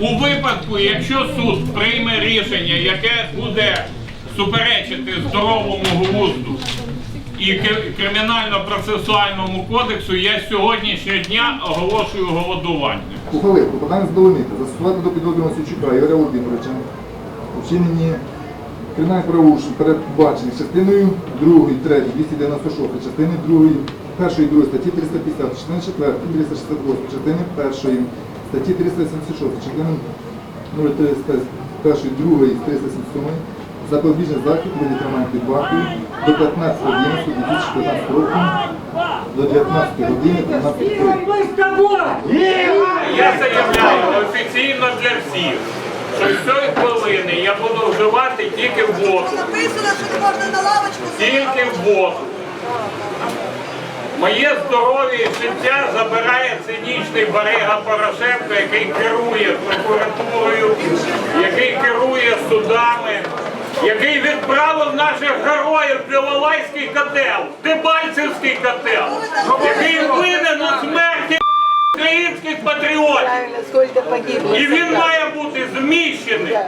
У випадку, якщо суд прийме рішення, яке буде суперечити здоровому глузду і кримінально-процесуальному кодексу, я з сьогоднішнього дня оголошую голодування. Ухвалити попадання задовольнити, застосувати до підозрюваного Січука Ігоря Володимировича. У вчиненні кримінальних правопорушень, передбачених частиною 2, 3, 296, частини 2, 1 і 2 статті 350, частини 4, 368, частини 1 статті 376, частини 1, 2, 377, запобіжний захід виді тримання під вартою до 15 години 2015 року до 19 години 15 хвилин. Я заявляю офіційно для всіх, що з цієї хвилини я буду вживати тільки воду. Написано, що можна на лавочку тільки воду. Моє здоров'я і життя забирає цинічний барига Порошенко, який керує прокуратурою, який керує судами, який відправив наших героїв в Білолайський котел, Дебальцевський котел, який винен у смерті українських патріотів. І він має бути зміщений.